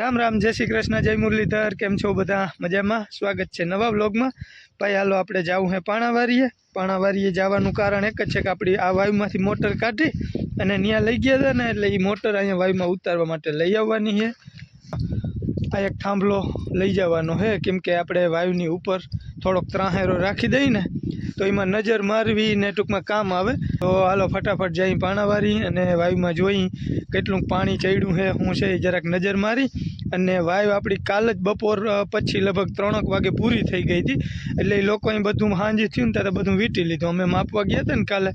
રામ રામ, જય શ્રી કૃષ્ણ, જય મુરલીધર, કેમ છો બધા? મજામાં? સ્વાગત છે નવા બ્લોગમાં ભાઈ, હાલો આપણે જવું હે પાણાવારીએ. પાણાવારીએ જવાનું કારણ એક જ છે કે આપણી આ વાયુમાંથી મોટર કાઢી અને ત્યાં લઈ ગયા હતા ને એટલે એ મોટર અહીંયા વાયુમાં ઉતારવા માટે લઈ આવવાની છે. આ એક થાંભલો લઈ જવાનો છે કેમ કે આપણે વાયુની ઉપર થોડોક ત્રાહેરો રાખી દઈએ ને, તો એમાં નજર મારવી ને ટૂંકમાં કામ આવે. તો હાલો ફટાફટ જઈ પાણાવારી અને વાયુમાં જોઈ કેટલું પાણી ચડ્યું છે શું છે એ જરાક નજર મારી. અને વાયુ આપણી કાલ જ બપોર પછી લગભગ ત્રણક વાગે પૂરી થઈ ગઈ હતી. એટલે એ લોકોએ બધું હાંજી થયું ને ત્યારે બધું વીંટી લીધું. અમે માપવા ગયા હતા ને કાલે,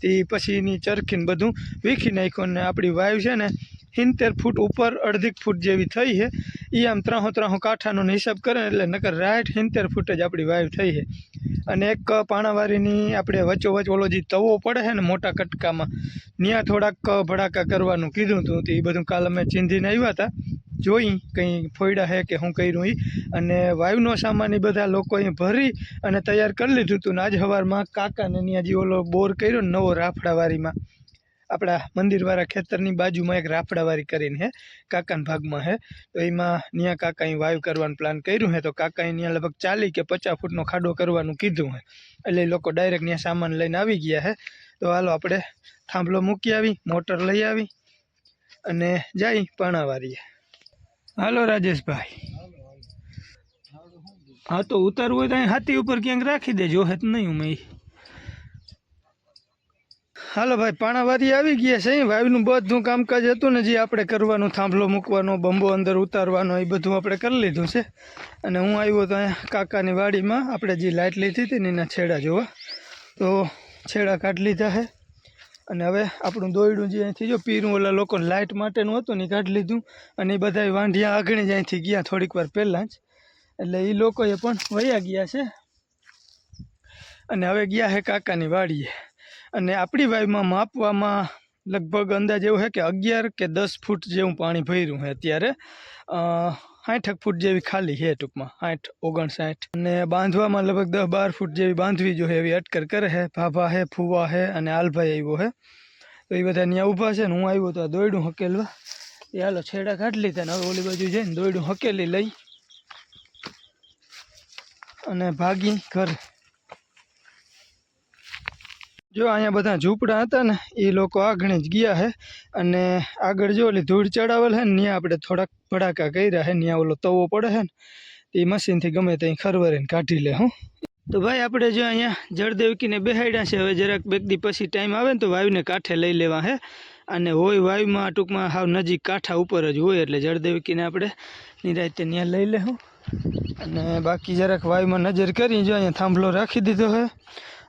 તે પછી એની ચરખીને બધું વીખી નાખ્યું અને આપણી વાયુ છે ને સિત્તેર ફૂટ ઉપર અડધીક ફૂટ જેવી થઈ છે. એ આમ ત્રણો ત્રણસો કાંઠાનો હિસાબ કરે એટલે નકર રાઈટ સિત્તેર ફૂટ જ આપણી વાયુ થઈ છે. અને એક પાણાવારીની આપણે વચ્ચોવચ ઓલો જે તવો પડે છે ને મોટા કટકામાં ત્યાં થોડાક ભડાકા કરવાનું કીધું હતું એ બધું કાલ અમે ચીંધીને આવ્યા હતા. જોઈ કંઈ ફોયડા છે કે શું કર્યું એ અને વાયુનો સામાન એ બધા લોકોએ ભરી અને તૈયાર કરી લીધું હતું ને આજ સવારમાં કાકાને ત્યાં જે ઓલો બોર કર્યો નવો રાફડાવારીમાં. આપણા મંદિરવાળા ખેતરની બાજુમાં એક રાફડાવારી કરીને હે, કાકાના ભાગમાં હે. તો એમાં ત્યાં કાકાએ વાયુ કરવાનું પ્લાન કર્યું હે, તો કાકાએ ત્યાં લગભગ ચાલી કે પચાસ ફૂટનો ખાડો કરવાનું કીધું હે. એટલે એ લોકો ડાયરેક્ટ ત્યાં સામાન લઈને આવી ગયા હે. તો હાલો આપણે થાંભલો મૂકી આવી, મોટર લઈ આવી અને જઈ પાણાવારીએ. હાલો રાજેશભાઈ. હા, તો ઉતારવું હોય તો અહીં હાથી ઉપર ક્યાંક રાખી દેજો હે તો નહીં હું હાલો ભાઈ પાણાવારી આવી ગયા છે વાવીનું બધું કામકાજ હતું ને, જે આપણે કરવાનું, થાંભલો મૂકવાનો, બંબો અંદર ઉતારવાનો, એ બધું આપણે કરી લીધું છે. અને હું આવ્યો તો અહીંયા કાકાની વાડીમાં, આપણે જે લાઇટ લીધી હતી ને, એના છેડા જોવા. તો છેડા કાઢી લીધા છે. અને હવે આપણું દોયડું જે અહીંથી જો પીરું ઓલા લોકોને લાઇટ માટેનું હતું ને, એ કાઢી લીધું. અને એ બધા વાંઢિયા આગળ જ અહીંથી ગયા થોડીક વાર પહેલાં જ. એટલે એ લોકોએ પણ વયા ગયા છે. અને હવે ગયા છે કાકાની વાડીએ. અને આપણી વાયુમાં માપવામાં લગભગ અંદાજ એવો છે કે અગિયાર કે દસ ફૂટ જેવું પાણી ભર્યું છે અત્યારે. સાઠક ફૂટ જેવી ખાલી છે ટૂંકમાં સાઠ ઓગણસાઠ. અને બાંધવામાં લગભગ દસ બાર ફૂટ જેવી બાંધવી જોઈએ એવી અટકર કરે છે ભાભા હે, ફુવા હે અને આલભાઈ આવ્યો છે તો એ બધા ત્યાં ઊભા છે ને હું આવ્યો તો આ દોયડું હકેલવા. એ હાલો છેડા કાઢી લીધા ને હવે ઓલી બાજુ જઈને દોયડું હકેલી લઈ. અને ભાગી ઘરે. જો અહીંયા બધા ઝૂંપડા હતા ને, એ લોકો આગળ જ ગયા છે અને આગળ જો ઓલી ધૂળ ચડાવેલ છે ને ત્યાં આપણે થોડાક ભડાકા કર્યા છે ત્યાં ઓલો તવો પડે છે ને એ મશીનથી ગમે ત્યાં ખરવરીને કાઢી લે હું. તો ભાઈ આપણે જો અહીંયા જળદેવકીને બેહાડ્યા છે, હવે જરાક બેગદી પછી ટાઈમ આવે ને, તો વાયુને કાંઠે લઈ લેવા હે. અને હોય વાયુમાં ટૂંકમાં હાવ નજીક કાંઠા ઉપર જ હોય, એટલે જળદેવકીને આપણે નિરાયતે ત્યાં લઈ લેવું અને બાકી જરાક વાયુમાં નજર કરી, જો અહીંયા થાંભલો રાખી દીધો છે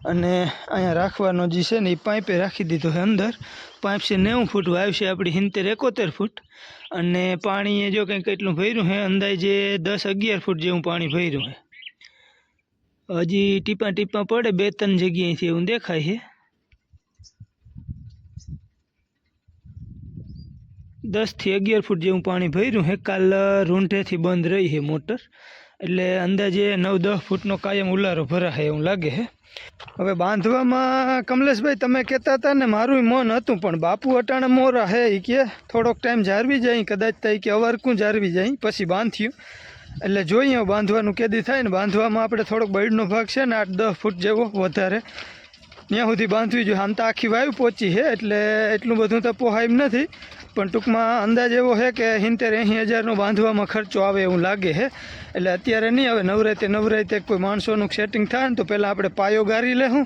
અને અહીંયા રાખવાનો જે છે ને એ પાઇપે રાખી દીધો છે અંદર. પાઇપ છે નેવું ફૂટ, વાયુ છે આપણી સિત્તેર, એકોતેર ફૂટ. અને પાણી એ જો કંઈક એટલું ભર્યું છે, અંદાજે દસ અગિયાર ફૂટ જેવું પાણી ભર્યું છે. હજી ટીપા ટીપા પડે, બે ત્રણ જગ્યાએથી એવું દેખાય છે. દસથી અગિયાર ફૂટ જેવું પાણી ભર્યું છે. કાલ રૂંઢેથી બંધ રહી છે મોટર. એટલે અંદાજે નવ દસ ફૂટનો કાયમ ઉલારો ભરાશે એવું લાગે છે. હવે બાંધવામાં કમલેશભાઈ, તમે કહેતા હતા ને મારું મન હતું, પણ બાપુ અટાણે મોરા હે એ કે, થોડોક ટાઈમ જાળવી જાય, કદાચ થાય કે અવારકું જાળવી જાય, પછી બાંધ્યું. એટલે જોઈએ બાંધવાનું કેદી થાય ને, બાંધવામાં આપણે થોડોક બળનો ભાગ છે ને, આઠ, દસ ફૂટ જેવો વધારે. ત્યાં સુધી બાંધવી જોઈએ. આમ તો આખી વાયુ પહોંચી છે એટલે એટલું બધું તો પોહાય નથી. પણ ટૂંકમાં અંદાજ એવો છે કે સિત્તેર એંસી હજારનો બાંધવામાં ખર્ચો આવે એવું લાગે છે એટલે અત્યારે નહીં હવે નવરાતે નવરાતે કોઈ માણસોનું સેટિંગ થાય ને તો પહેલાં આપણે પાયો ગારી લેશું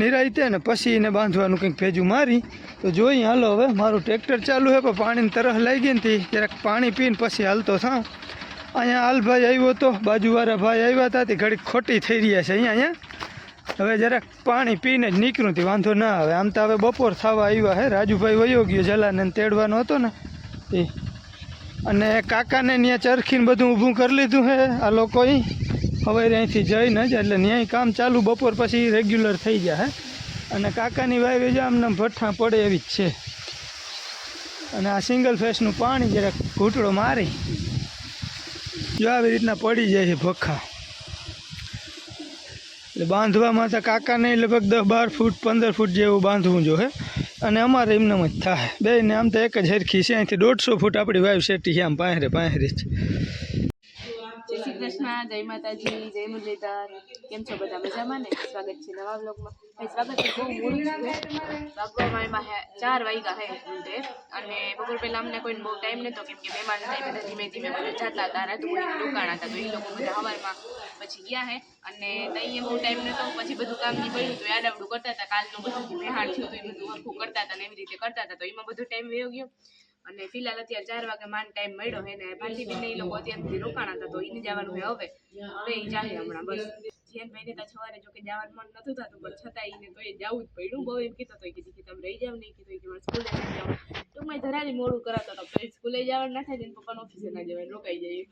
નિરાયતે ને પછી એને બાંધવાનું કંઈક ભેજું મારી. તો જોઈએ હાલો હવે, મારું ટ્રેક્ટર ચાલુ છે પણ પાણીની તરફ લઈ ગઈ હતી જરાક પાણી પીને પછી હાલતો થાઉં. અહીંયા હાલભાઈ આવ્યો હતો બાજુવાળા ભાઈ આવ્યા હતા તે ઘડીક ખોટી થઈ રહ્યા છે અહીંયા અહીંયા. હવે જરાક પાણી પીને જ નીકળ્યું હતી વાંધો ના આવે. આમ તો હવે બપોર થવા આવ્યા હે. રાજુભાઈ વયો ગયો જલાને તેડવાનો હતો ને. એ. અને કાકાને ત્યાં ચરખીને બધું ઊભું કરી લીધું હે આ લોકોએ. હવે અહીંથી જઈને જ, એટલે ત્યાં કામ ચાલુ, બપોર પછી રેગ્યુલર થઈ જાય હે. અને કાકાની વાય જ આમને ભઠ્ઠા પડે એવી જ છે. અને આ સિંગલ ફેસનું પાણી જરાક ઘૂંટડો મારી. જો આવી રીતના પડી જાય છે ભખ્ખા એટલે બાંધવામાં તો કાકાને લગભગ દસ બાર ફૂટ, પંદર ફૂટ જેવું બાંધવું જોઈએ અને અમારે એમનામ જ થાય. બે ને આમ તો એક જ હરખી છે. અહીંથી દોઢસો ફૂટ આપણી વાઈફ સેટી છે, આમ પાંહરે પાંહરે જ. કૃષ્ણ જય માતાજી, જય મુરલીધર. કેમ છો બધા મજામાં ને? સ્વાગત છે નવા બ્લોગમાં ભાઈ, સ્વાગત છે. બહુ મૂળ વાગવામાં એમાં ચાર વાગ્યા હે ઊંધે અને બપોર પહેલા અમને કોઈને બહુ ટાઈમ નહોતો કેમ કે મહેમાન હતા બધા ધીમે ધીમે બધા જતા હતા, રાત કોઈ રોકાણા હતા, તો એ લોકો બધા હવારમાં પછી ગયા હે. અને તઈએ બહુ ટાઈમ નહોતો પછી બધું કામ નીકળ્યું તો તો યાદાવડું કરતા હતા. કાલનું બધું જે મેહાણ થયું તો એ બધું આખું કરતા હતા ને એવી રીતે કરતા હતા. તો એમાં બધો ટાઈમ વયો ગયો. અને ફિલહાલ અત્યારે ચાર વાગે માન ટાઈમ મળ્યો હે ને એ લોકો અત્યારથી રોકાણા હતા તો એને જવાનું હે હવે. હવે એ જાય હમણાં, બસ. જીયનભાઈને તો સવારે જો કે જવાનું મન નતું થતું, પણ છતાં એને તો એ જવું જ પડ્યું. બહુ એમ કીધો તો કે તમે રહી જાવ નહીં કીધું કે મારે સ્કૂલે નથી જવું. ટૂંકમાં ધરારી મોડું કરાતો હતો પછી સ્કૂલે જવાનું ના થાય ને પપ્પાને ઓફિસે ના જવાય, રોકાઈ જાય.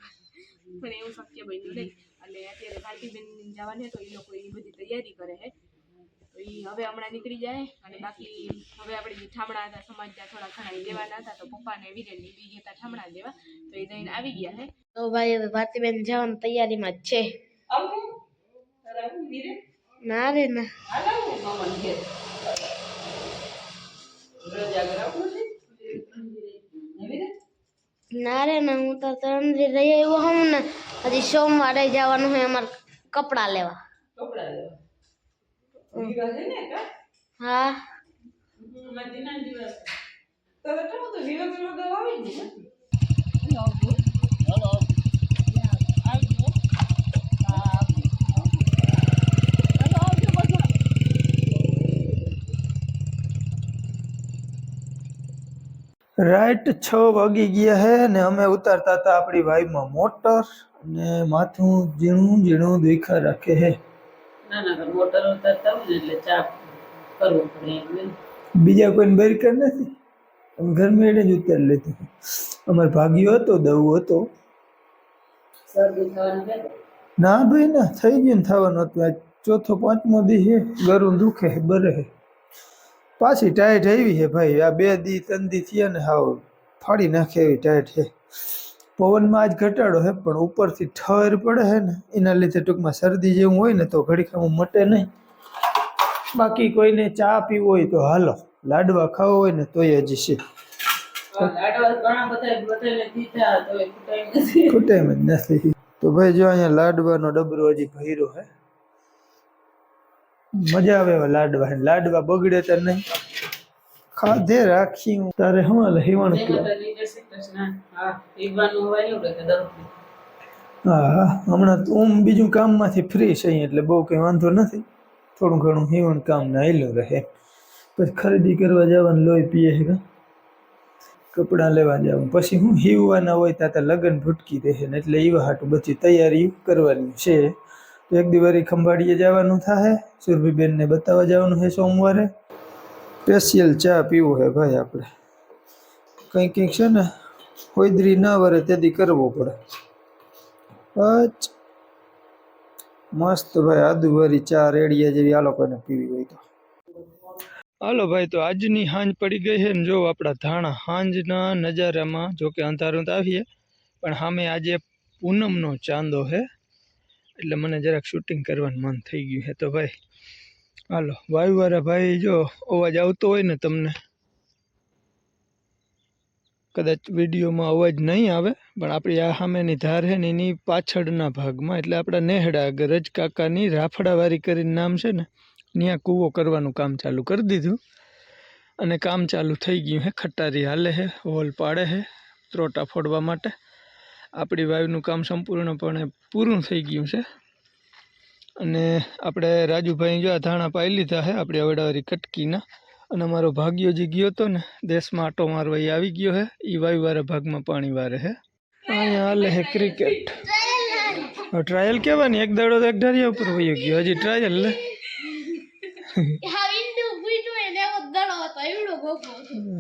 પણ એવું શક્ય બન્યું નહીં. અને અત્યારે ભાંતીબેન જવાની તો એ લોકો એ બધી તૈયારી કરે છે. તો હવે હમણાં નીકળી જાય અને બાકી હવે આપણે જે ઠામણા હતા સમાજના થોડા ઘણા લેવાના હતા તો પપ્પાને વિરે બી ગયા હતા ઠામડા લેવા તો એ દઈને આવી ગયા હે. તો ભાઈ હવે ભારતીબેન જવાની તૈયારીમાં જ છે. ના રે ના. ના રે ના હું તો ત્રણ રહી આવ્યો હું ને હજી સોમવારે જવાનું હોય અમારે કપડાં લેવા. હા રાઈટ છ વાગી ગયા હે ને અમે ઉતારતા હતા આપણી વાઈમાં મોટર અને માથું ઝીણું ઝીણું દેખા રાખે હે. ના ના મોટર ઉતરતા હોય ને એટલે ચા કરવો પડે બીજા કોઈને બેરકર નથી? અમે ઘરમાં એને જ ઉતારી લેતી અમારે ભાગ્યો હતો દવું હતો. ના? ભાઈ ના થઈ ગયું થવાનું. હતું આજ ચોથો પાંચમો દી છે. ગરું દુખે બરે. પાછી ટાઈટ આવી છે ભાઈ. આ બે દી ત્રણ દી થયા ને હાવ ફાડી નાખે એવી ટાઈટ છે. પવનમાં જ ઘટાડો છે પણ ઉપરથી ઠર પડે છે ને એના લીધે ટૂંકમાં શરદી જેવું હોય ને તો ઘડી આમ મટે નહીં. બાકી કોઈને ચા પીવો હોય તો હાલો લાડવા ખાવો હોય ને તોય હજી છે. લાડવા ઘણા બધા બધાને દીધા તો એ ખૂટાય નથી. ખૂટે એમ જ નથી. તો ભાઈ જો અહીંયા લાડવાનો ડબરો હજી ભર્યો હે. મજા આવે લાડવા લાડવા બગડે તો નહીં. ખાધે રાખી હું તારે હું હાલે હિવાણ હા હમણાં તો બીજું કામમાંથી ફ્રી છે એટલે બહુ કંઈ વાંધો નથી. થોડું ઘણું હેવાણ કામ ને આવેલું રહે. પછી ખરીદી કરવા જવાનું લોહી પીએ હે કપડાં લેવા જવું પછી હું હીવવાના હોય ત્યાં લગ્ન ભૂટકી રહે ને એટલે એવા હાટું બધી તૈયારી કરવાની છે. તો એક દિવાળી ખંભાળીએ જવાનું થાય સુરભીબેનને બતાવવા જવાનું છે સોમવારે. સ્પેશિયલ ચા પીવો હે ભાઈ આપણે. કંઈક કંઈક છે ને હોઈદરી ના વરે તેથી કરવો પડે. અચ મસ્ત ભાઈ આદુવારી ચા રેડિયા જેવી આ લોકોને પીવી હોય તો. હાલો ભાઈ, તો આજની હાંજ પડી ગઈ છે ને, જો આપણા ધાણા હાંજના નજારામાં, જો કે અંધારું તો આવીએ, પણ સામે આજે પૂનમનો ચાંદો છે. એટલે મને જરાક શૂટિંગ કરવાનું મન થઈ ગયું છે. તો ભાઈ હાલો વાયુવાળા ભાઈ જો અવાજ આવતો હોય ને તમને. કદાચ વિડીયોમાં અવાજ નહીં આવે, પણ આપણી આ સામેની ધાર છે ને એની પાછળના ભાગમાં, એટલે આપણા નેહડા ગરજ રજ કાકાની રાફડાવારી કરીને નામ છે ને ત્યાં કૂવો કરવાનું કામ ચાલુ કરી દીધું. અને કામ ચાલુ થઈ ગયું છે ખટારી હાલે છે હોલ પાડે છે ત્રોટા ફોડવા માટે. આપણી વાયુનું કામ સંપૂર્ણપણે પૂરું થઈ ગયું છે. અને આપણે રાજુભાઈ જો આ ધાણા પાઈ લીધા છે આપણી અવડાવાળી કટકીના. અને અમારો ભાગ્યો જે ગયો હતો ને દેશમાં આટો મારવા એ આવી ગયો છે એ વાયુવાળા ભાગમાં પાણી વારે છે અહીંયા હાલે છે ક્રિકેટ ટ્રાયલ કહેવાની એક દાડો તો એક ઢારિયા ઉપર વયો ગયો હજી ટ્રાયલ લે હા ઇન્દુ ભૂઈટું એને એવો દડો હતો એવડો ગોપો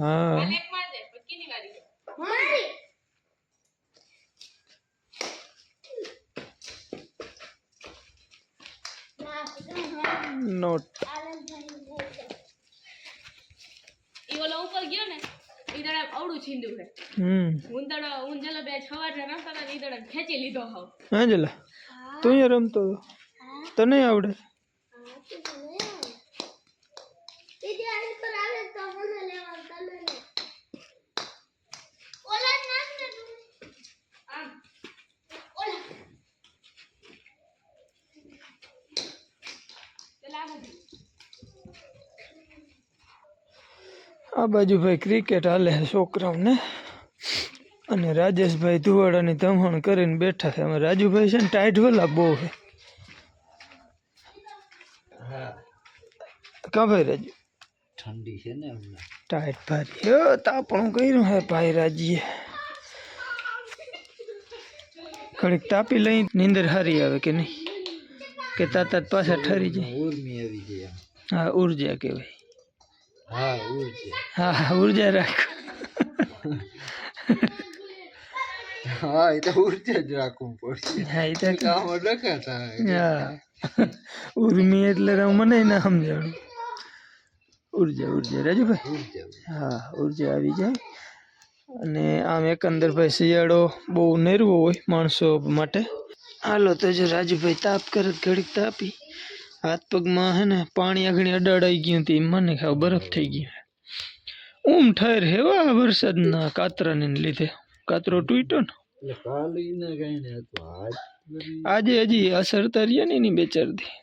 હા એક માર દે પછી કેની વારી છે? મારી નોટ. ઈ ઓલો ઉપર ગયો ને ઈ દડા અવડું છીંદું છે હમ. ઉંદડો ઉંજલો જલો બે સવારે રમતા હતા ને ઈ દડા ખેંચી લીધો હાવ. હા જલા? તું અહીંયા રમતો તને આવડે? દીદી આની પર આવે તો મને આ બાજુ ભાઈ ક્રિકેટ હાલે છોકરાઓને. અને રાજેશભાઈ ધુવાડાની ધમણ કરીને બેઠા છે. રાજુભાઈ છે ને ટાઈટ વેલા બહુ છે. કાં ભાઈ રાજુ? ટાઈટ ભારી. તાપણું કર્યું હે ભાઈ રાજીએ. ઘડીક તાપી લઈ નીંદર હારી આવે કે નહીં? કે તાતા પાછા ઠરી જાય. ઉર્મી આવી જાય હા ઊર્જા કહેવાય. હા ઊર્જા. હા ઊર્જા રાખ. હા એ તો ઊર્જા જ રાખવું પડશે. હા એ તો કામ રખાતા હા. ઉર્મી એટલે મને ના સમજાણું. ઊર્જા ઊર્જા. રાજુભાઈ ઊર્જા. હા ઊર્જા આવી જાય. અને આમ એકંદર ભાઈ શિયાળો બહુ નેરવો હોય માણસો માટે. હાલો તો જો રાજુભાઈ તાપ કરે તો ઘડીક તાપી. હાથ પગમાં હે ને પાણી આગળ અડાડાઈ ગયું હતું મને ખાવ બરફ થઈ ગયું ઊમ ઠેર હેવા વરસાદના કાતરાને લીધે. કાતરો તૂટ્યો ને. એટલે કાલી ને કઈ ને હતું આજ બધી આજે હજી અસર તરીએ ને એની બેચારથી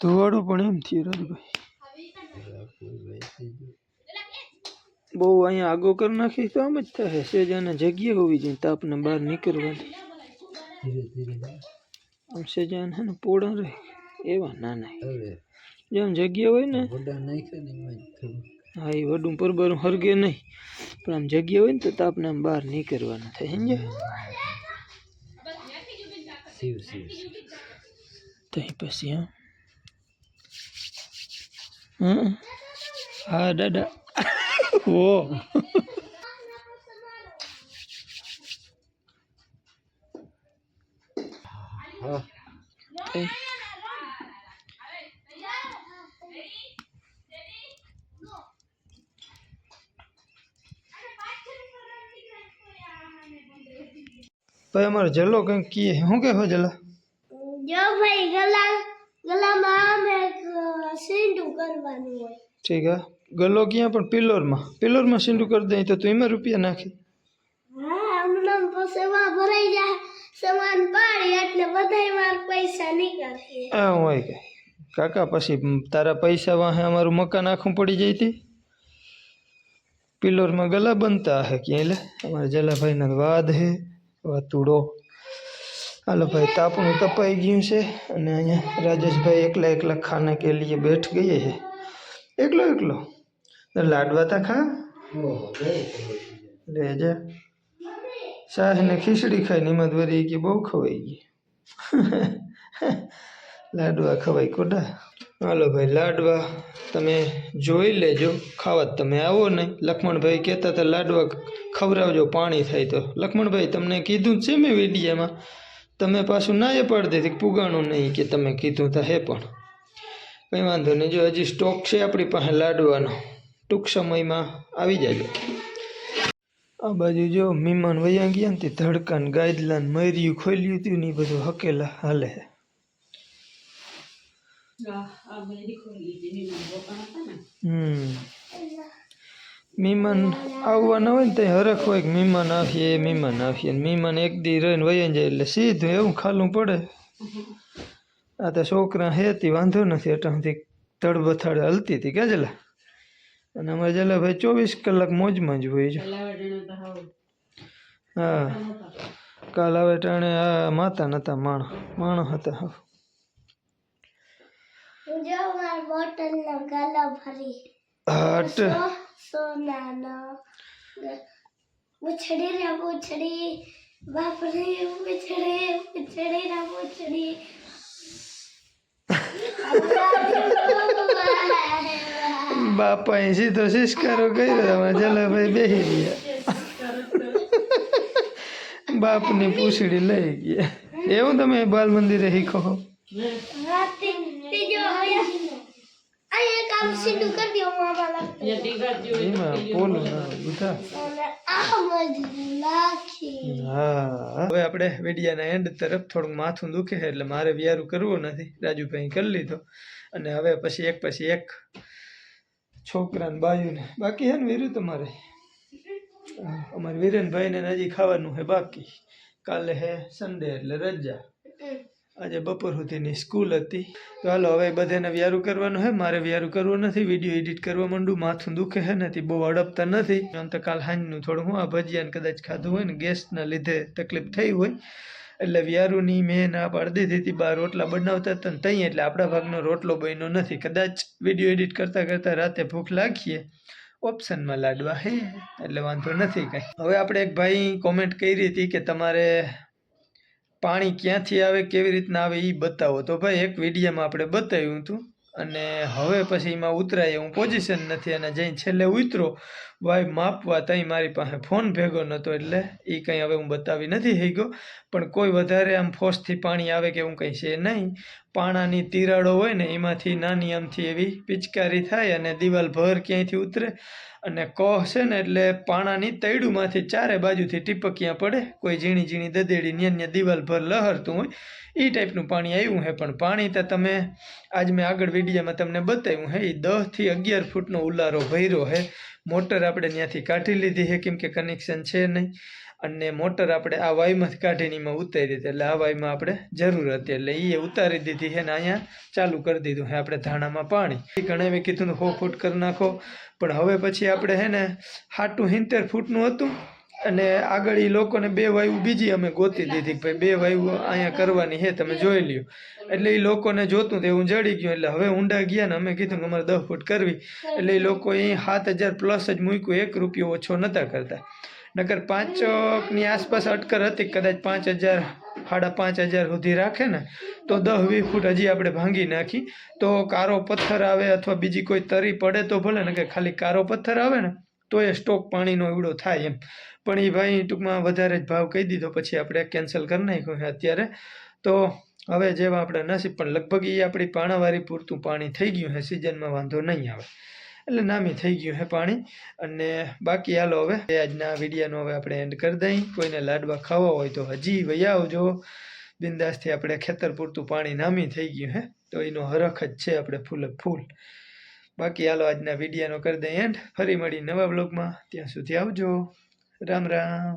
ધોવાડો પણ એમ થયું રાજુભાઈ. રાખવું બેસી ગયું. બહુ અહીંયા આગો કરી નાખી તો આમ જ થાય. સેજ આને જગ્યા હોવી જોઈએ તાપને બહાર નીકળવાની. ધીરે ધીરે આમ સેજ આને હે ને પોળા રહે એવા ના ના જેમ જગ્યા હોય ને વડા નાખે ને હા એ વડું પરબરું હરગે નહીં. પણ આમ જગ્યા હોય ને તો તાપને આમ બહાર નીકળવાના થાય સમજે શિવ શિવ. તઈ પછી હં? હા દાદા. ઓ હા તઈ. ભાઈ અમારો જલો કંઈક કીએ શું કે હો જલા જો ભાઈ ગલા ગલામાં આમ એક સીંડું કરવાનું હોય ઠીક હે ગલ્લો ક્યાં પણ પિલ્લોરમાં પિલ્લોરમાં સીંડું કરી દઈ તો તું એમાં રૂપિયા નાખી હા આમનામ પછી એમાં ભરાઈ જાય સામાન પાડી એટલે બધાય વાર પૈસા નીકળશે. આ હોય કે. કાકા, પછી તારા પૈસા વાહે અમારું મકાન આખું પડી જાય તી? પિલ્લોરમાં ગલા બનતા હે ક્યાંય લે? અમારા જલાભાઈના વાદ હે, વાતુડો. હાલો ભાઈ, તાપણું તપાઈ ગયું છે અને અહીંયા રાજેશભાઈ એકલા એકલા ખાને કે લીએ બેઠ ગયે છે એકલો એકલો? તો લાડવા તા ખા? ઓહો ગઈ ખબર લે જા. શાહ ને ખીચડી ખાઈ નિમત વરી કે બહુ ખવાઈ ગઈ. લાડવા ખવાય કોડા હાલો ભાઈ, લાડવા તમે જોઈ લેજો, ખાવા તમે આવો નહીં. લક્ષ્મણભાઈ કહેતા હતા, લાડવા ખવડાવજો, પાણી થાય તો. લક્ષ્મણભાઈ તમને કીધું છે મેં વિડીયામાં? તમે પાછું ના એ પાડી દીધી પુગાણું નહીં કે તમે કીધું તો હે પણ. કંઈ વાંધો નહીં, જો હજી સ્ટોક છે આપણી પાસે લાડવાનો. ટૂંક સમયમાં આવી જાય આ બાજુ જો મહેમાન વયા ગયા ને તે ધડકાન ગાયદલાન મર્યું ખોલ્યું હતું ને એ બધું હકેલા હાલે મહેમાન આવવાના હોય ને ત્યાં હરખ હોય કે મહેમાન આવીએ મહેમાન આવીએ ને મહેમાન એક દી રહીને વયા જાય એટલે સીધું એવું ખાલું પડે. આ તો છોકરા હે તે વાંધો નથી અટાણથી તડબથાડે હલતી હતી કાજલા અને અમારે જલે ભાઈ ચોવીસ કલાક મોજમાં જ હોય છે. હા. કાલ આવે ટાણે આ માતા નતા માણ માણ હતા હા હાટ. સોનાનો પૂછડી રે પૂછડી બાપ રે પૂછડી પૂછડી રે બાપા એ સીધો શિષ્કારો કર્યો તમારે જલાભાઈ બેસી ગયા. બાપની પૂછડી લઈ ગયા. એવું તમે બાલ મંદિરે શીખો છો? હવે આપણે વેડિયાના એન્ડ તરફ થોડુંક માથું દુખે એટલે મારે વિયારું કરવું નથી. રાજુભાઈ કરી લીધો. અને હવે પછી એક પછી એક છોકરાને, બાયુને. બાકી હે ને વીરુ તમારે? અમારે વીરેનભાઈને હજી ખાવાનું હે બાકી. કાલે હે સન્ડે એટલે રજા. આજે બપોર સુધીની સ્કૂલ હતી. તો હાલો, હવે બધાને વ્યારું કરવાનું હે. મારે વ્યારું કરવું નથી. વીડિયો એડિટ કરવા માંડું. માથું દુખે હે નથી. બહુ અડપતા નથી. તો કાલ હાંજનું થોડું, હું આ ભજીયાને કદાચ ખાધું હોય ને, ગેસના લીધે તકલીફ થઈ હોય. એટલે વ્યારુની મેં ના પાડી દીધી બાર રોટલા બનાવતા હતા ને ત્યાં એટલે આપણા ભાગનો રોટલો બન્યો નથી. કદાચ વીડિયો એડિટ કરતાં કરતાં રાતે ભૂખ લાગીએ. ઓપ્શનમાં લાડવા હે, એટલે વાંધો નથી કાંઈ. હવે આપણે એક ભાઈ કોમેન્ટ કરી હતી કે તમારે પાણી ક્યાંથી આવે, કેવી રીતના આવે એ બતાવો. તો ભાઈ એક વિડીયોમાં આપણે બતાવ્યું હતું અને હવે પછી એમાં ઉતરાય એવું પોઝિશન નથી અને જઈને છેલ્લે ઉતરો. ભાઈ માપવા તઈ મારી પાસે ફોન ભેગો નહોતો એટલે એ કંઈ હવે હું બતાવી નથી થઈ ગયો પણ કોઈ વધારે આમ ફોર્સથી પાણી આવે કે એવું કંઈ છે નહીં. પાણાની તિરાડો હોય ને, એમાંથી નાની આમથી એવી પિચકારી થાય અને દિવાલ ભર ક્યાંયથી ઉતરે. અને કોહ છે ને, એટલે પાણાની તૈડુંમાંથી ચારે બાજુથી ટીપકિયા પડે. કોઈ ઝીણી ઝીણી દદેડી ન્યા ન્યા દિવાલ ભર લહરતું હોય. એ ટાઈપનું પાણી આવ્યું છે પણ પાણી તો તમે આજ મેં આગળ વિડીયામાં તમને બતાવ્યું હે એ દસથી અગિયાર ફૂટનો ઉલારો ભર્યો છે મોટર આપણે ત્યાંથી કાઢી લીધી છે, કેમ કે કનેક્શન છે નહીં. અને મોટર આપણે આ વાયમાં કાઢીને એમાં ઉતારી દીધી, એટલે આ વાયમાં આપણે જરૂર હતી. એટલે એ ઉતારી દીધી છે ને અહીંયા ચાલુ કરી દીધું છે, આપણે ધાણામાં પાણી. ઘણા મેં કીધું હો ફૂટ કરી નાખો. પણ હવે પછી આપણે છે ને, હાટું સિત્તેર ફૂટનું હતું. અને આગળ એ લોકોને બે વાયુ બીજી અમે ગોતી દીધી ભાઈ બે વાયુ અહીંયા કરવાની છે તમે જોઈ લ્યો. એટલે એ લોકોને જોતું તો એવું જડી ગયું. એટલે હવે ઊંડા ગયા ને અમે કીધું કે અમારે દસ ફૂટ કરવી. એટલે એ લોકો એ સાત હજાર પ્લસ જ મૂક્યું, એક રૂપિયો ઓછો નહોતા કરતા. નકર પાંચની આસપાસ અટકર હતી કદાચ પાંચ હજાર, સાડા પાંચ હજાર સુધી રાખે ને, તો દસ વીસ ફૂટ હજી આપણે ભાંગી નાખી. તો કારો પથ્થર આવે અથવા બીજી કોઈ તરી પડે તો ભલે ને કે ખાલી કારો પથ્થર આવે ને તો એ સ્ટોક પાણીનો એવડો થાય એમ. પણ એ ભાઈ ટૂંકમાં વધારે જ ભાવ કહી દીધો, પછી આપણે કેન્સલ કરી નાખ્યું છે અત્યારે. તો હવે જેવા આપણે નસીબ, પણ લગભગ એ આપણી પાણાવાળી પૂરતું પાણી થઈ ગયું છે, સિઝનમાં વાંધો નહીં આવે. એટલે નામી થઈ ગયું છે પાણી. અને બાકી હાલો હવે આજના વિડીયાનો હવે આપણે એન્ડ કરી દઈ કોઈને લાડવા ખાવા હોય તો હજી વયા આવજો. બિંદાસથી આપણે ખેતર પૂરતું પાણી નામી થઈ ગયું હે તો એનો હરખ જ છે આપણે ફૂલે ફૂલ. બાકી હાલો આજના વિડીયાનો કરી દઈએ એન્ડ ફરી મળી નવા બ્લોગમાં ત્યાં સુધી આવજો. રામ રામ.